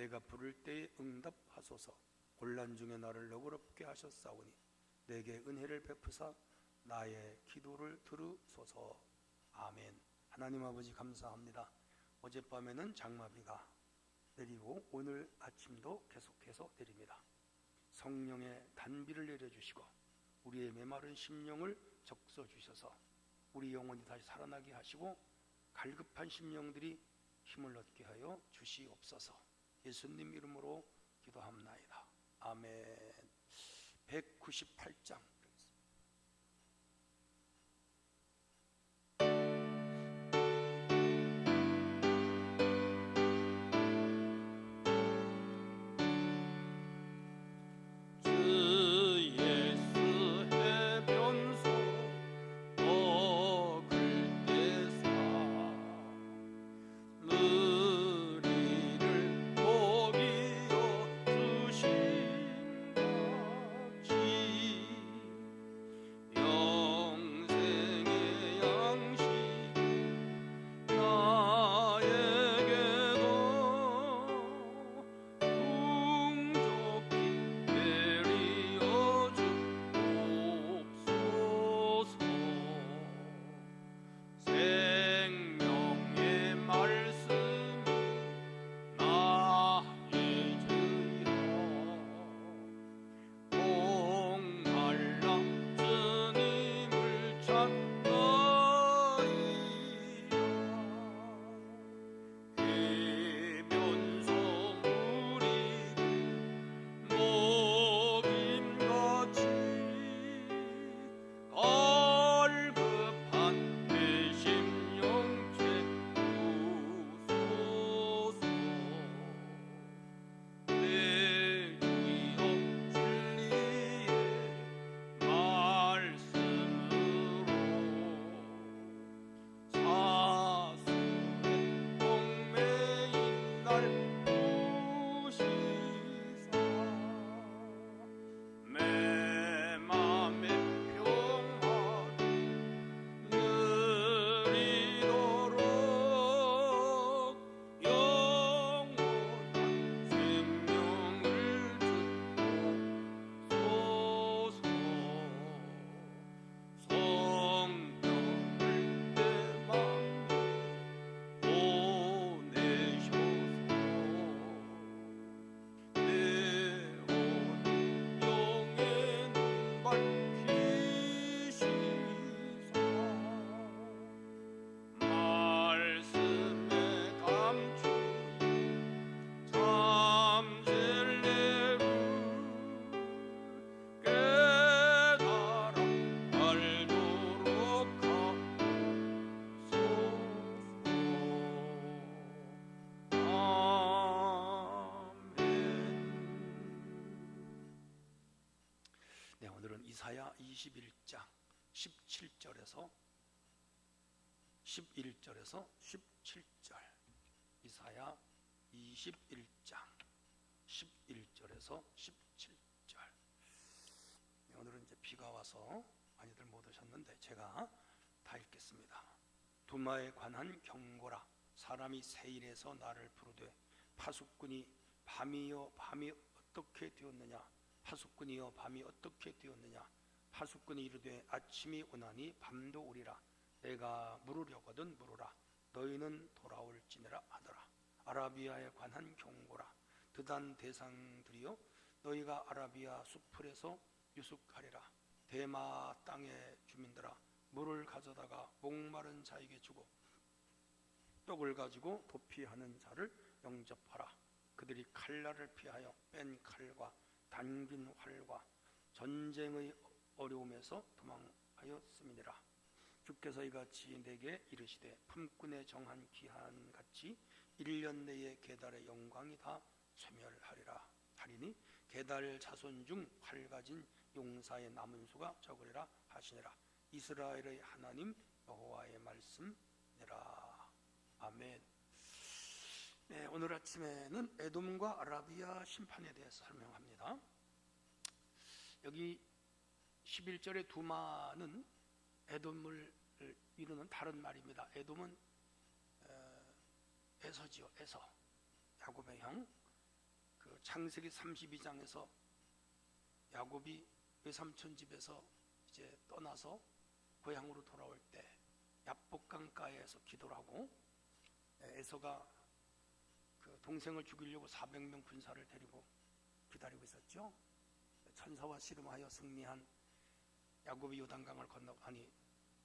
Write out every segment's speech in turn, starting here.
내가 부를 때에 응답하소서. 곤란 중에 나를 너그럽게 하셨사오니 내게 은혜를 베푸사 나의 기도를 들으소서. 아멘. 하나님 아버지 감사합니다. 어젯밤에는 장마비가 내리고 오늘 아침도 계속해서 내립니다. 성령의 단비를 내려주시고 우리의 메마른 심령을 적셔 주셔서 우리 영혼이 다시 살아나게 하시고 갈급한 심령들이 힘을 얻게 하여 주시옵소서 예수님 이름으로 기도합나이다. 아멘. 198장 21장 17절에서 11절에서 17절. 이사야 21장 11절에서 17절. 네, 오늘은 이제 비가 와서 많이들 못 오셨는데 제가 다 읽겠습니다. 두마에 관한 경고라 사람이 세일에서 나를 부르되 파수꾼이 밤이여 밤이 어떻게 되었느냐 파수꾼이여 밤이 어떻게 되었느냐 파수꾼이 이르되 아침이 오나니 밤도 오리라. 내가 물으려거든 물으라. 너희는 돌아올지니라 하더라. 아라비아에 관한 경고라. 드단 대상들이여 너희가 아라비아 수풀에서 유숙하리라. 대마 땅의 주민들아 물을 가져다가 목마른 자에게 주고 떡을 가지고 도피하는 자를 영접하라. 그들이 칼날을 피하여 뺀 칼과 당긴 활과 전쟁의 어려움에서 도망하였음이니라 주께서 이같이 내게 이르시되 품꾼의 정한 기한 같이 1년 내에 계달의 영광이 다 소멸하리라 하리니 계달 자손 중 활 가진 용사의 남은 수가 적으리라 하시니라. 이스라엘의 하나님 여호와의 말씀이라. 아멘. 네, 오늘 아침에는 에돔과 아라비아 심판에 대해서 설명합니다. 여기 11절의 두마는 에돔을 이루는 다른 말입니다. 에돔은 어, 에서지요, 에서. 야곱의 형. 그 창세기 32장에서 야곱이 외삼촌 집에서 이제 떠나서 고향으로 돌아올 때 야복강가에서 기도를 하고 에서가 그 동생을 죽이려고 400명 군사를 데리고 기다리고 있었죠. 천사와 씨름하여 승리한 야곱이 요단강을 건너 아니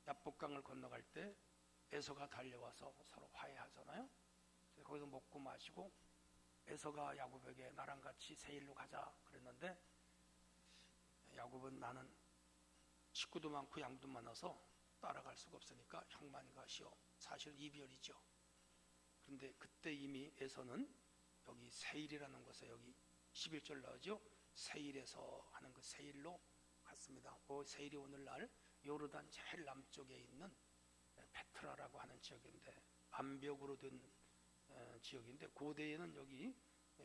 야복강을 건너갈 때 에서가 달려와서 서로 화해하잖아요. 거기서 먹고 마시고 에서가 야곱에게 나랑 같이 세일로 가자 그랬는데 야곱은 나는 식구도 많고 양도 많아서 따라갈 수가 없으니까 형만 가시오. 사실 이별이죠. 그런데 그때 이미 에서는 여기 세일이라는 곳에 여기 11절 나오죠. 세일에서 하는 그 세일로 갔습니다. 그 세일이 오늘날 요르단 제일 남쪽에 있는 페트라라고 하는 지역인데 암벽으로 된 어, 지역인데 고대에는 여기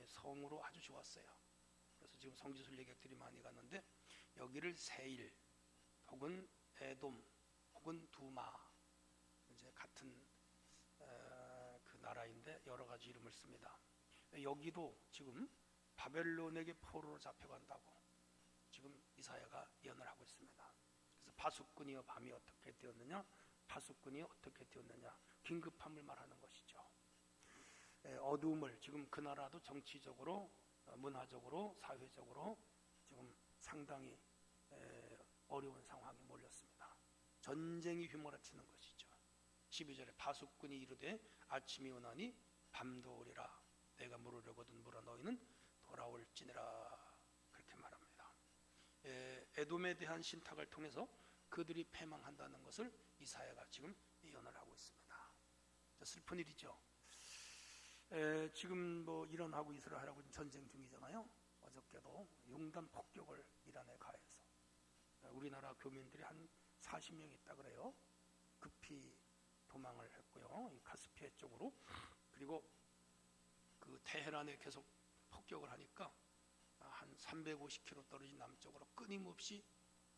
성으로 아주 좋았어요. 그래서 지금 성지순 예객들이 많이 갔는데 여기를 세일 혹은 에돔 혹은 두마 이제 같은 어, 그 나라인데 여러 가지 이름을 씁니다. 여기도 지금 바벨론에게 포로로 잡혀간다고 이사야가 예언을 하고 있습니다. 그래서 파수꾼이여 밤이 어떻게 되었느냐? 파수꾼이 어떻게 되었느냐? 긴급함을 말하는 것이죠. 에, 어둠을 지금 그 나라도 정치적으로, 어, 문화적으로, 사회적으로 지금 상당히 에, 어려운 상황에 몰렸습니다. 전쟁이 휘몰아치는 것이죠. 12절에 파수꾼이 이르되 아침이 오나니 밤도 오리라 내가 물으려거든 물어 너희는 돌아올지니라. 에, 에돔에 대한 신탁을 통해서 그들이 패망한다는 것을 이사야가 지금 예언을 하고 있습니다. 슬픈 일이죠. 에, 지금 뭐 이란하고 이스라엘하고 전쟁 중이잖아요. 어저께도 용단 폭격을 이란에 가해서 우리나라 교민들이 한 40명 있다 그래요. 급히 도망을 했고요. 이 카스피해 쪽으로 그리고 그 테헤란에 계속 폭격을 하니까 한 350km 떨어진 남쪽으로 끊임없이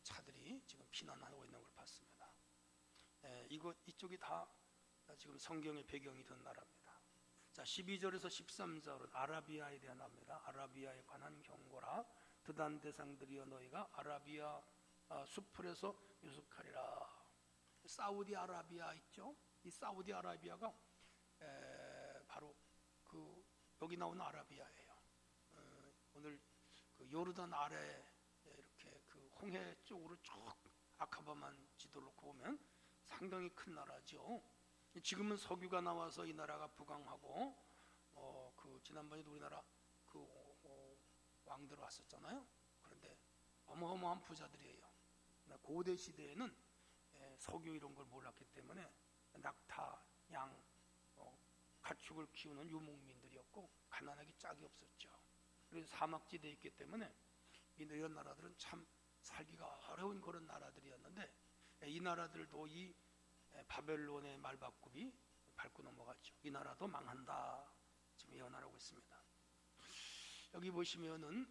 차들이 지금 피난하고 있는 걸 봤습니다. 에, 이거 이쪽이 다 지금 성경의 배경이 된 나라입니다. 자, 12절에서 13절은 아라비아에 대한 합니다. 아라비아에 관한 경고라. 드단 대상들이여 너희가 아라비아 아, 수풀에서 유숙하리라. 사우디 아라비아 있죠? 이 사우디 아라비아가 에, 바로 그 여기 나오는 아라비아예요. 어, 오늘 그 요르단 아래 이렇게 그 홍해 쪽으로 쭉 아카바만 지도를 놓고 보면 상당히 큰 나라죠. 지금은 석유가 나와서 이 나라가 부강하고 어, 그 지난번에도 우리나라 그 어, 왕들 왔었잖아요. 그런데 어마어마한 부자들이에요. 고대 시대에는 에, 석유 이런 걸 몰랐기 때문에 낙타, 양, 어, 가축을 키우는 유목민들이었고 가난하기 짝이 없었죠. 그래서 사막지대에 있기 때문에 이런 나라들은 참 살기가 어려운 그런 나라들이었는데 이 나라들도 이 바벨론의 말바꿈이 밟고 넘어갔죠. 이 나라도 망한다. 지금 예언하고 있습니다. 여기 보시면은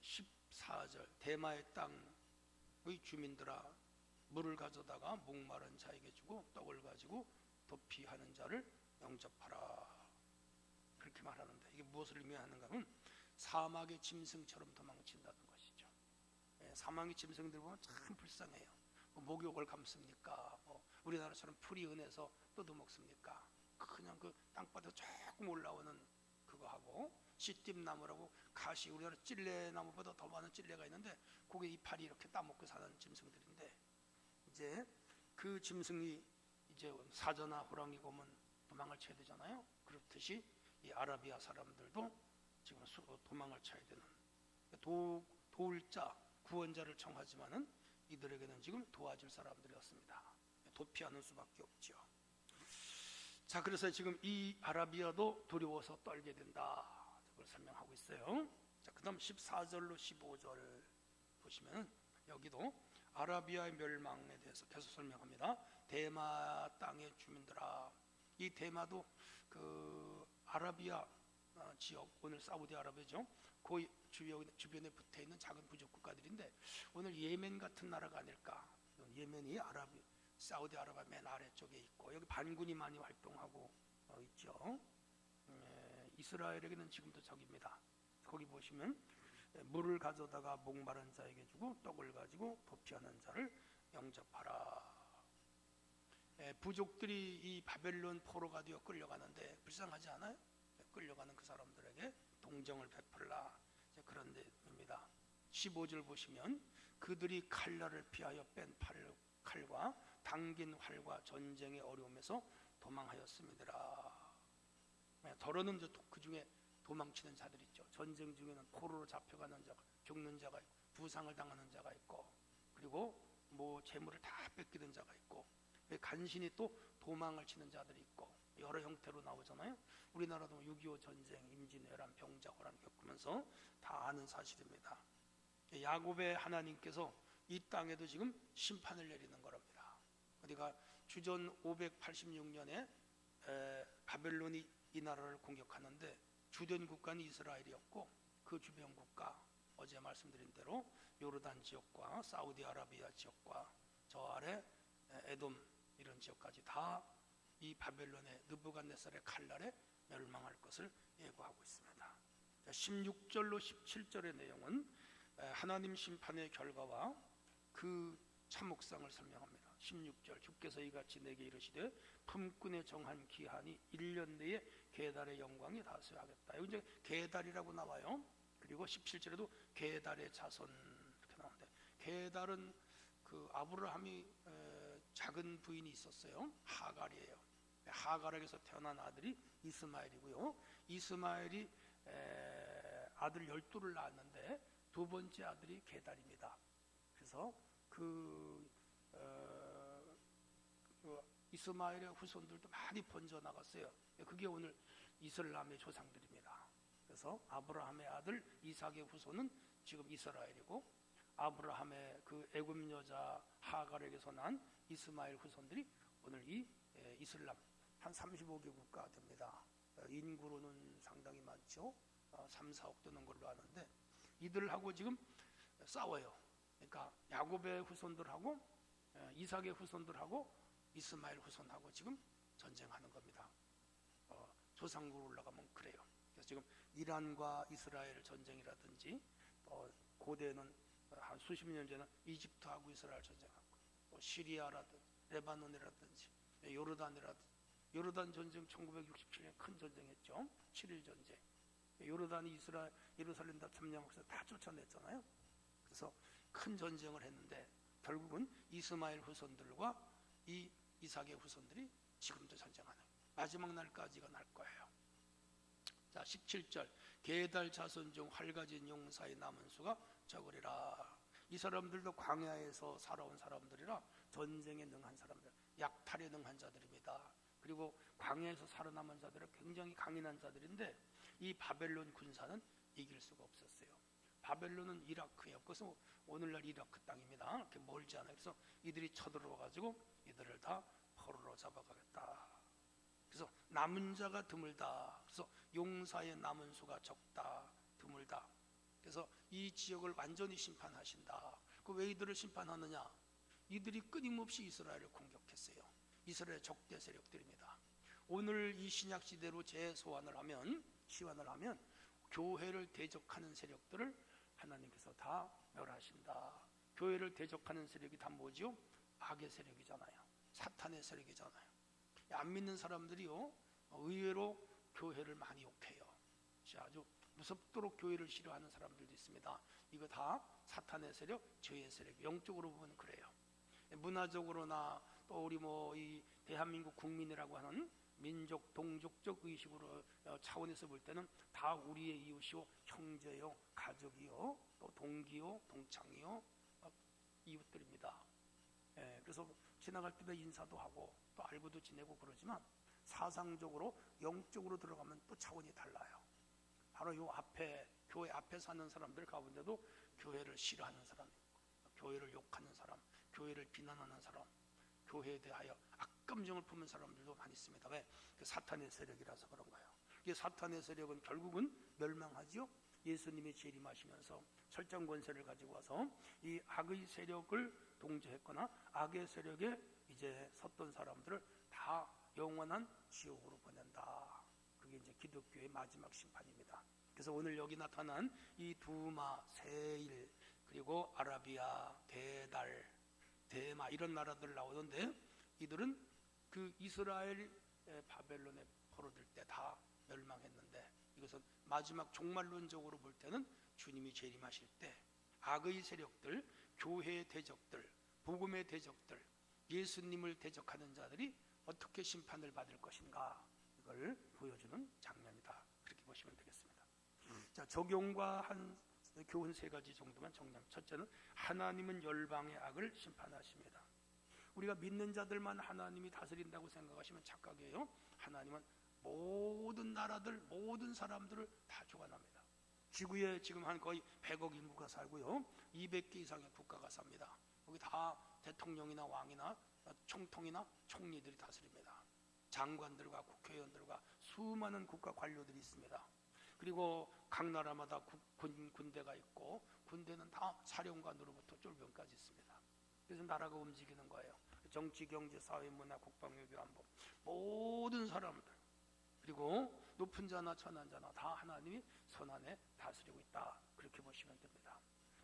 14절 대마의 땅의 주민들아 물을 가져다가 목마른 자에게 주고 떡을 가지고 도피하는 자를 영접하라. 그렇게 말하는데 이게 무엇을 의미하는가 하면 사막의 짐승처럼 도망친다는 것이죠. 사막의 짐승들 보면 참 불쌍해요. 뭐 목욕을 감습니까? 뭐 우리나라처럼 풀이 은해서 떠도 먹습니까? 그냥 그 땅바닥 조금 올라오는 그거 하고 씨띠나무라고 가시 우리나라 찔레나무보다 더 많은 찔레가 있는데 그게 이파리 이렇게 따먹고 사는 짐승들인데 이제 그 짐승이 이제 사자나 호랑이 곰은 도망을 쳐야 되잖아요. 그렇듯이 이 아라비아 사람들도 지금 도망을 쳐야 되는 도, 도울 자 구원자를 청하지만은 이들에게는 지금 도와줄 사람들이었습니다. 도피하는 수밖에 없죠. 자, 그래서 지금 이 아라비아도 두려워서 떨게 된다. 그걸 설명하고 있어요. 자, 그다음 14절로 15절 보시면 여기도 아라비아의 멸망에 대해서 계속 설명합니다. 대마 땅의 주민들아, 이 대마도 그 아라비아 어, 지역 오늘 사우디아라비아죠. 그 주변 주변에 붙어 있는 작은 부족 국가들인데 오늘 예멘 같은 나라가 아닐까? 예멘이 아라비 사우디아라비아 맨 아래쪽에 있고 여기 반군이 많이 활동하고 어, 있죠. 에, 이스라엘에게는 지금도 적입니다. 거기 보시면 에, 물을 가져다가 목마른 자에게 주고 떡을 가지고 도피하는 자를 영접하라. 에, 부족들이 이 바벨론 포로가 되어 끌려가는데 불쌍하지 않아요? 끌려가는 그 사람들에게 동정을 베풀라 그런 데입니다. 15절 보시면 그들이 칼날을 피하여 뺀 팔, 칼과 당긴 활과 전쟁의 어려움에서 도망하였습니다. 네, 더러는 그 중에 도망치는 자들 있죠. 전쟁 중에는 포로로 잡혀가는 자가 죽는 자가 있고 부상을 당하는 자가 있고 그리고 뭐 재물을 다 뺏기는 자가 있고 간신히 또 도망을 치는 자들이 있고 여러 형태로 나오잖아요. 우리나라도 6.25 전쟁, 임진왜란, 병자호란 겪으면서 다 아는 사실입니다. 야곱의 하나님께서 이 땅에도 지금 심판을 내리는 거랍니다. 어디가 주전 586년에 바벨론이 이 나라를 공격하는데 주된 국가는 이스라엘이었고 그 주변 국가 어제 말씀드린 대로 요르단 지역과 사우디아라비아 지역과 저 아래 에돔 이런 지역까지 다 이 바벨론의 느부갓네살의 칼날에 멸망할 것을 예고하고 있습니다. 16절로 17절의 내용은 하나님 심판의 결과와 그 참목상을 설명합니다. 16절 주께서 이같이 내게 이르시되 품꾼의 정한 기한이 1년 내에 계달의 영광이 다스하겠다. 여기 이제 계달이라고 나와요. 그리고 17절에도 계달의 자손 이렇게 나오는데 계달은 그 아브라함이 작은 부인이 있었어요. 하갈이에요. 하갈에게서 태어난 아들이 이스마엘이고요. 이스마엘이 아들 열두를 낳았는데 두 번째 아들이 게달입니다. 그래서 그, 어, 그 이스마엘의 후손들도 많이 번져 나갔어요. 그게 오늘 이슬람의 조상들입니다. 그래서 아브라함의 아들 이삭의 후손은 지금 이스라엘이고 아브라함의 그 애굽 여자 하갈에게서 난 이스마엘 후손들이 오늘 이 이슬람 한 35개국가 됩니다. 인구로는 상당히 많죠. 3, 4억 되는 걸로 아는데 이들하고 지금 싸워요. 그러니까 야곱의 후손들하고 이삭의 후손들하고 이스마엘 후손하고 지금 전쟁하는 겁니다. 어, 조상국으로 올라가면 그래요. 그래서 지금 이란과 이스라엘 전쟁이라든지 또 고대는 한 수십 년 전에 이집트하고 이스라엘 전쟁 또 시리아라든지 레바논이라든지 요르단이라든지 요르단 전쟁 1967년 큰 전쟁했죠. 7일 전쟁. 요르단이 이스라엘 예루살렘 다 점령해서 다 쫓아냈잖아요. 그래서 큰 전쟁을 했는데 결국은 이스마엘 후손들과 이 이삭의 후손들이 지금도 전쟁하는 마지막 날까지가 날 거예요. 자, 17절. 계달 자손 중 활가진 용사의 남은 수가 적으리라. 이 사람들도 광야에서 살아온 사람들이라 전쟁에 능한 사람들, 약탈에 능한 자들입니다. 그리고 광야에서 살아남은 자들은 굉장히 강인한 자들인데 이 바벨론 군사는 이길 수가 없었어요. 바벨론은 이라크예요. 그래서 오늘날 이라크 땅입니다. 이렇게 멀지 않아요. 그래서 이들이 쳐들어와 가지고 이들을 다 포로로 잡아가겠다. 그래서 남은 자가 드물다. 그래서 용사의 남은 수가 적다. 드물다. 그래서 이 지역을 완전히 심판하신다. 그 왜 이들을 심판하느냐? 이들이 끊임없이 이스라엘을 공격했어요. 이스라엘 적대 세력들입니다. 오늘 이 신약 시대로 재소환을 하면 시환을 하면 교회를 대적하는 세력들을 하나님께서 다 멸하신다. 교회를 대적하는 세력이 다 뭐죠? 악의 세력이잖아요. 사탄의 세력이잖아요. 안 믿는 사람들이요 의외로 교회를 많이 욕해요. 아주 무섭도록 교회를 싫어하는 사람들도 있습니다. 이거 다 사탄의 세력, 죄의 세력. 영적으로 보면 그래요. 문화적으로나 또 우리 뭐 이 대한민국 국민이라고 하는 민족 동족적 의식으로 어, 차원에서 볼 때는 다 우리의 이웃이요 형제요 가족이요 또 동기요 동창이요 어, 이웃들입니다. 예, 그래서 지나갈 때마다 인사도 하고 또 알고도 지내고 그러지만 사상적으로 영적으로 들어가면 또 차원이 달라요. 바로 요 앞에 교회 앞에 사는 사람들 가운데도 교회를 싫어하는 사람, 교회를 욕하는 사람, 교회를 비난하는 사람, 교회에 대하여 악감정을 품은 사람들도 많이 있습니다. 왜? 그 사탄의 세력이라서 그런 거예요. 이게 사탄의 세력은 결국은 멸망하지요. 예수님이 재림하시면서 설정 권세를 가지고 와서 이 악의 세력을 동조했거나 악의 세력에 이제 섰던 사람들을 다 영원한 지옥으로 보낸다. 그게 이제 기독교의 마지막 심판입니다. 그래서 오늘 여기 나타난 이 두마, 세일, 그리고 아라비아, 대달, 대마 이런 나라들 나오는데 이들은 그 이스라엘 바벨론에 포로될 때 다 멸망했는데 이것은 마지막 종말론적으로 볼 때는 주님이 재림하실 때 악의 세력들, 교회의 대적들, 복음의 대적들, 예수님을 대적하는 자들이 어떻게 심판을 받을 것인가 이 걸 보여주는 장면이다. 그렇게 보시면 되겠습니다. 자 적용과 한 교훈 세 가지 정도만 정리하면 첫째는 하나님은 열방의 악을 심판하십니다. 우리가 믿는 자들만 하나님이 다스린다고 생각하시면 착각이에요. 하나님은 모든 나라들, 모든 사람들을 다 주관합니다. 지구에 지금 한 거의 100억 인구가 살고요. 200개 이상의 국가가 삽니다. 거기 다 대통령이나 왕이나 총통이나 총리들이 다스립니다. 장관들과 국회의원들과 수많은 국가 관료들이 있습니다. 그리고 각 나라마다 군, 군대가 있고 군대는 다 사령관으로부터 쫄병까지 있습니다. 그래서 나라가 움직이는 거예요. 정치, 경제, 사회, 문화, 국방, 외교, 안보 모든 사람들 그리고 높은 자나 천한 자나 다 하나님이 손안에 다스리고 있다. 그렇게 보시면 됩니다.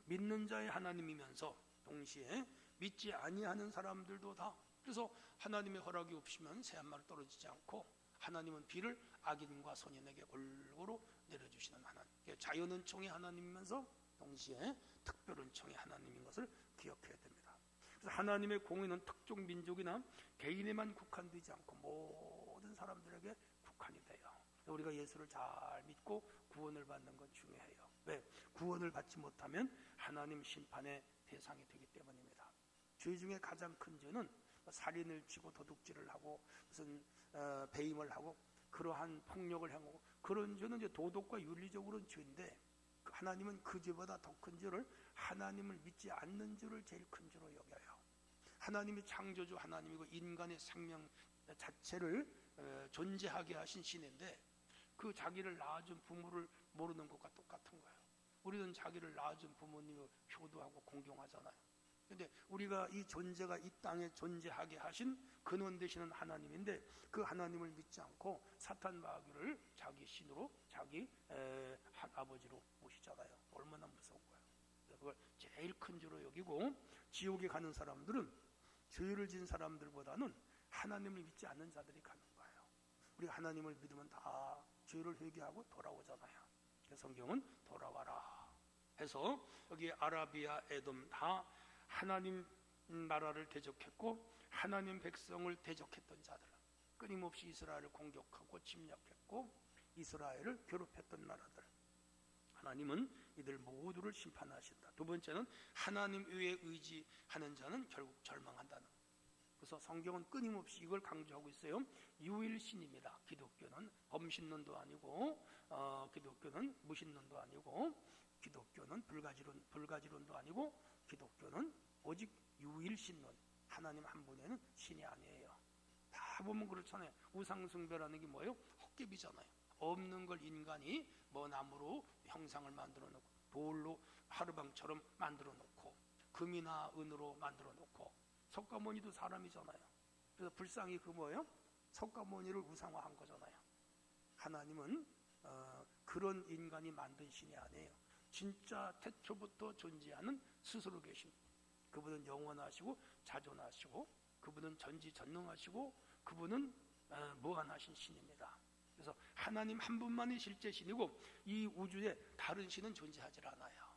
믿는 자의 하나님이면서 동시에 믿지 아니하는 사람들도 다 그래서 하나님의 허락이 없으면 새 한 마리 떨어지지 않고 하나님은 비를 악인과 선인에게 골고루 내려주시는 하나님. 자연 은 총의 하나님이면서 동시에 특별 은 총의 하나님인 것을 기억해야 됩니다. 그래서 하나님의 공의는 특정 민족이나 개인에만 국한되지 않고 모든 사람들에게 국한이 돼요. 우리가 예수를 잘 믿고 구원을 받는 건 중요해요. 왜? 구원을 받지 못하면 하나님 심판의 대상이 되기 때문입니다. 죄 중에 가장 큰 죄는 살인을 치고 도둑질을 하고 무슨 어, 배임을 하고 그러한 폭력을 행하고 그런 죄는 이제 도덕과 윤리적으로는 죄인데 하나님은 그 죄보다 더 큰 죄를 하나님을 믿지 않는 죄를 제일 큰 죄로 여겨요. 하나님이 창조주 하나님이고 인간의 생명 자체를 어, 존재하게 하신 신인데 그 자기를 낳아준 부모를 모르는 것과 똑같은 거예요. 우리는 자기를 낳아준 부모님을 효도하고 공경하잖아요. 근데 우리가 이 존재가 이 땅에 존재하게 하신 근원 되시는 하나님인데 그 하나님을 믿지 않고 사탄 마귀를 자기 신으로 자기 에, 아버지로 모시잖아요. 얼마나 무서운 거예요. 그걸 제일 큰 죄로 여기고 지옥에 가는 사람들은 죄를 진 사람들보다는 하나님을 믿지 않는 자들이 가는 거예요. 우리 하나님을 믿으면 다 죄를 회개하고 돌아오잖아요. 성경은 돌아와라 해서 여기 아라비아, 에돔 다 하나님 나라를 대적했고 하나님 백성을 대적했던 자들 끊임없이 이스라엘을 공격하고 침략했고 이스라엘을 괴롭혔던 나라들 하나님은 이들 모두를 심판하신다. 두 번째는 하나님 위에 의지하는 자는 결국 절망한다는. 그래서 성경은 끊임없이 이걸 강조하고 있어요. 유일신입니다. 기독교는 범신론도 아니고 어, 기독교는 무신론도 아니고 기독교는 불가지론 불가지론도 아니고 기독교는 오직 유일신론 하나님 한 분에는 신이 아니에요. 다 보면 그렇잖아요. 우상숭배라는 게 뭐예요? 헛개비잖아요. 없는 걸 인간이 뭐 나무로 형상을 만들어 놓고 돌로 하루방처럼 만들어 놓고 금이나 은으로 만들어 놓고 석가모니도 사람이잖아요. 그래서 불쌍히 그 뭐예요? 석가모니를 우상화한 거잖아요. 하나님은 어, 그런 인간이 만든 신이 아니에요. 진짜 태초부터 존재하는 스스로 계신 그분은 영원하시고 자존하시고 그분은 전지전능하시고 그분은 어, 무한하신 신입니다. 그래서 하나님 한 분만이 실제 신이고 이 우주에 다른 신은 존재하지 않아요.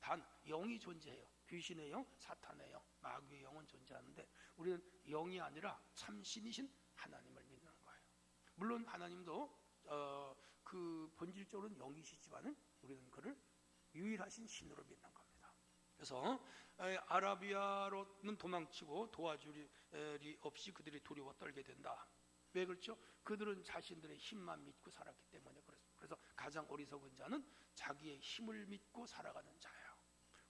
단 영이 존재해요. 귀신의 영, 사탄의 영, 마귀의 영은 존재하는데 우리는 영이 아니라 참 신이신 하나님을 믿는 거예요. 물론 하나님도 어, 그 본질적으로는 영이시지만은 우리는 그를 유일하신 신으로 믿는 겁니다. 그래서 아라비아로는 도망치고 도와줄 리 없이 그들이 두려워 떨게 된다. 왜 그렇죠? 그들은 자신들의 힘만 믿고 살았기 때문에 그렇습니다. 그래서 가장 어리석은 자는 자기의 힘을 믿고 살아가는 자예요.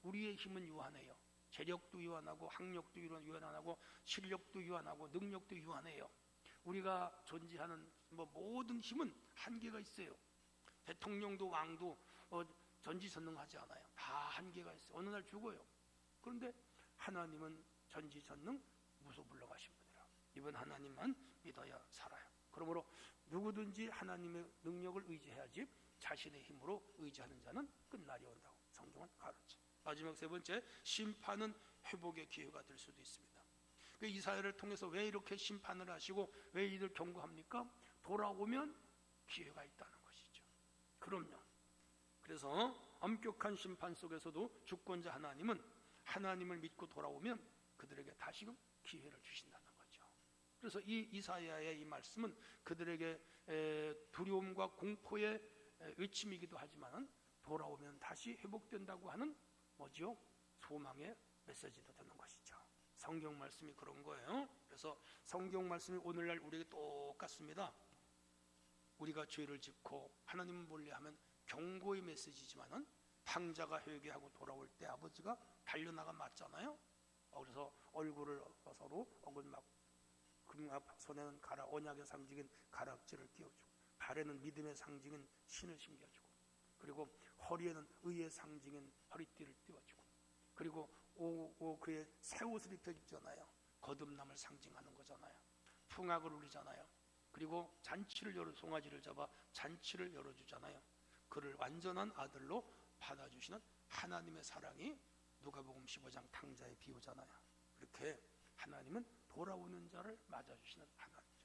우리의 힘은 유한해요. 재력도 유한하고 학력도 유한하고 실력도 유한하고 능력도 유한해요. 우리가 존재하는 뭐 모든 힘은 한계가 있어요. 대통령도 왕도 어, 전지전능하지 않아요. 다 한계가 있어요. 어느 날 죽어요. 그런데 하나님은 전지전능 무소불능하신 분이라. 이번 하나님만 믿어야 살아요. 그러므로 누구든지 하나님의 능력을 의지해야지 자신의 힘으로 의지하는 자는 끝날이 온다고 성경은 가르쳐. 마지막 세 번째 심판은 회복의 기회가 될 수도 있습니다. 그 이사야를 통해서 왜 이렇게 심판을 하시고 왜 이들 경고합니까? 돌아오면 기회가 있다는 것이죠. 그럼요. 그래서 엄격한 심판 속에서도 주권자 하나님은 하나님을 믿고 돌아오면 그들에게 다시금 기회를 주신다는 거죠. 그래서 이 이사야의 이 말씀은 그들에게 에, 두려움과 공포의 에, 외침이기도 하지만 돌아오면 다시 회복된다고 하는 뭐죠? 소망의 메시지도 되는 것이죠. 성경 말씀이 그런 거예요. 그래서 성경 말씀이 오늘날 우리에게 똑같습니다. 우리가 죄를 짓고 하나님을 몰래 하면 경고의 메시지지만은 탕자가 회개하고 돌아올 때 아버지가 달려나가 맞잖아요. 어, 그래서 얼굴을 서로 얼굴 막 금압 손에는 가락 언약의 상징인 가락지를 띄워주고 발에는 믿음의 상징인 신을 신겨주고 그리고 허리에는 의의 상징인 허리띠를 띄워주고 그리고 오, 오 그의 새 옷을 입혀주잖아요. 거듭남을 상징하는 거잖아요. 풍악을 울리잖아요. 그리고 잔치를 열어 송아지를 잡아 잔치를 열어주잖아요. 그를 완전한 아들로 받아주시는 하나님의 사랑이 누가복음 15장 탕자의 비유잖아요. 그렇게 하나님은 돌아오는 자를 맞아주시는 하나님이죠.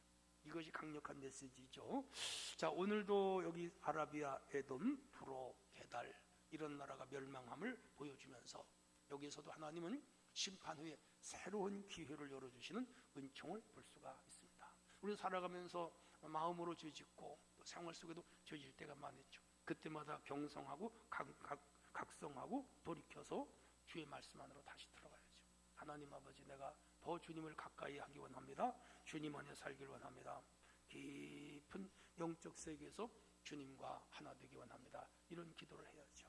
이것이 강력한 메시지죠. 자 오늘도 여기 아라비아, 에돔, 두로, 게달 이런 나라가 멸망함을 보여주면서 여기서도 하나님은 심판 후에 새로운 기회를 열어주시는 은총을 볼 수가 있습니다. 우리 살아가면서 마음으로 죄짓고 또 생활 속에도 죄질 때가 많았죠. 그때마다 경성하고 각, 각, 각성하고 돌이켜서 주의 말씀 안으로 다시 들어가야죠. 하나님 아버지 내가 더 주님을 가까이 하기 원합니다. 주님 안에 살길 원합니다. 깊은 영적 세계에서 주님과 하나 되기 원합니다. 이런 기도를 해야죠.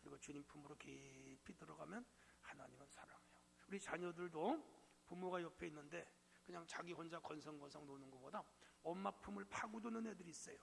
그리고 주님 품으로 깊이 들어가면 하나님은 사랑해요. 우리 자녀들도 부모가 옆에 있는데 그냥 자기 혼자 건성건성 노는 것보다 엄마 품을 파고드는 애들이 있어요.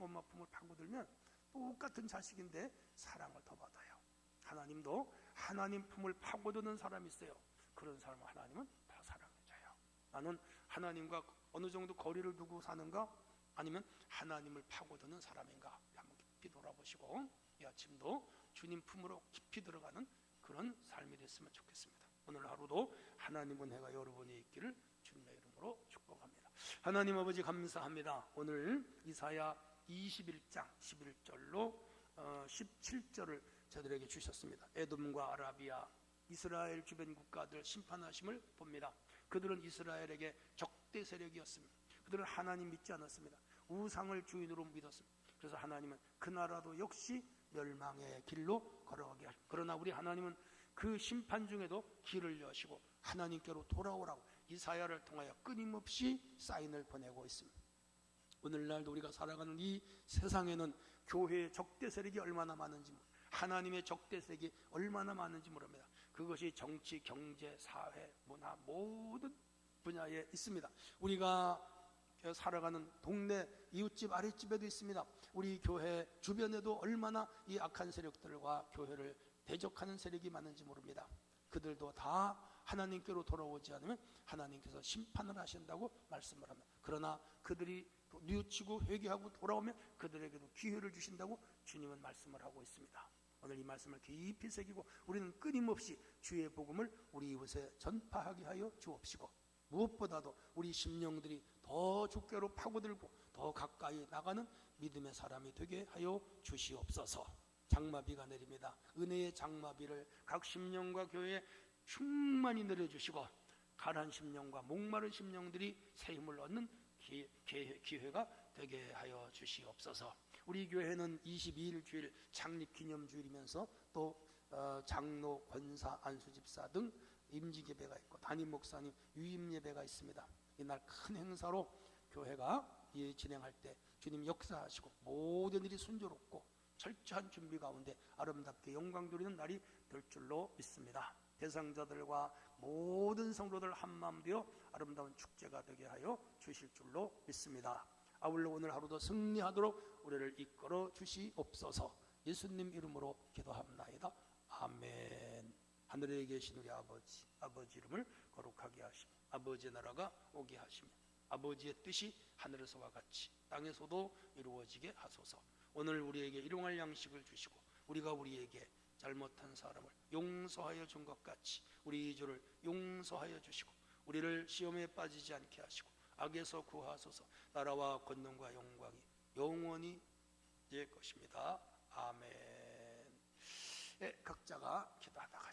자, 엄마 품을 파고들면 똑같은 자식인데 사랑을 더 받아요. 하나님도 하나님 품을 파고드는 사람이 있어요. 그런 사람을 하나님은 다 사랑해줘요. 나는 하나님과 어느 정도 거리를 두고 사는가? 아니면 하나님을 파고드는 사람인가? 한번 깊이 돌아보시고 이 아침도 주님 품으로 깊이 들어가는 그런 삶이 됐으면 좋겠습니다. 오늘 하루도 하나님 은혜가 여러분이 있기를 주님의 이름으로 축복합니다. 하나님 아버지 감사합니다. 오늘 이사야 21장 11절로 어, 17절을 저들에게 주셨습니다. 에돔과 아라비아, 이스라엘 주변 국가들 심판하심을 봅니다. 그들은 이스라엘에게 적대 세력이었습니다. 그들은 하나님 믿지 않았습니다. 우상을 주인으로 믿었습니다. 그래서 하나님은 그 나라도 역시 멸망의 길로 걸어가게 하십니다. 그러나 우리 하나님은 그 심판 중에도 길을 여시고 하나님께로 돌아오라고 이사야를 통하여 끊임없이 사인을 보내고 있습니다. 오늘날도 우리가 살아가는 이 세상에는 교회의 적대 세력이 얼마나 많은지 하나님의 적대 세력이 얼마나 많은지 모릅니다. 그것이 정치, 경제, 사회, 문화 모든 분야에 있습니다. 우리가 살아가는 동네 이웃집 아랫집에도 있습니다. 우리 교회 주변에도 얼마나 이 악한 세력들과 교회를 대적하는 세력이 많은지 모릅니다. 그들도 다 하나님께로 돌아오지 않으면 하나님께서 심판을 하신다고 말씀을 합니다. 그러나 그들이 뉘우치고 회개하고 돌아오면 그들에게도 기회를 주신다고 주님은 말씀을 하고 있습니다. 오늘 이 말씀을 깊이 새기고 우리는 끊임없이 주의 복음을 우리 이웃에 전파하게 하여 주옵시고 무엇보다도 우리 심령들이 더 주께로 파고들고 더 가까이 나가는 믿음의 사람이 되게 하여 주시옵소서. 장마비가 내립니다. 은혜의 장마비를 각 심령과 교회에 충만히 내려주시고 가난 심령과 목마른 심령들이 새 힘을 얻는 기, 회, 가 되게 하여 주시옵소서. 우리 교회는 22일 주일 창립 기념 주일이면서 또 어, 장로, 권사, 안수집사 등 임직 예배가 있고 담임 목사님 유임 예배가 있습니다. 이날 큰 행사로 교회가 예, 진행할 때 주님 역사하시고 모든 일이 순조롭고 철저한 준비 가운데 아름답게 영광 누리는 날이 될 줄로 믿습니다. 대상자들과 모든 성도들 한마음 되어 아름다운 축제가 되게 하여 주실 줄로 믿습니다. 아울러 오늘 하루도 승리하도록 우리를 이끌어 주시옵소서. 예수님 이름으로 기도합나이다. 아멘. 하늘에 계신 우리 아버지, 아버지 이름을 거룩하게 하시며 아버지의 나라가 오게 하시며 아버지의 뜻이 하늘에서와 같이 땅에서도 이루어지게 하소서. 오늘 우리에게 일용할 양식을 주시고 우리가 우리에게 잘못한 사람을 용서하여 준 것 같이 우리 주를 용서하여 주시고 우리를 시험에 빠지지 않게 하시고 악에서 구하소서. 나라와 권능과 영광이 영원히 될 것입니다. 아멘. 네, 각자가 기도하다 가시겠습니다.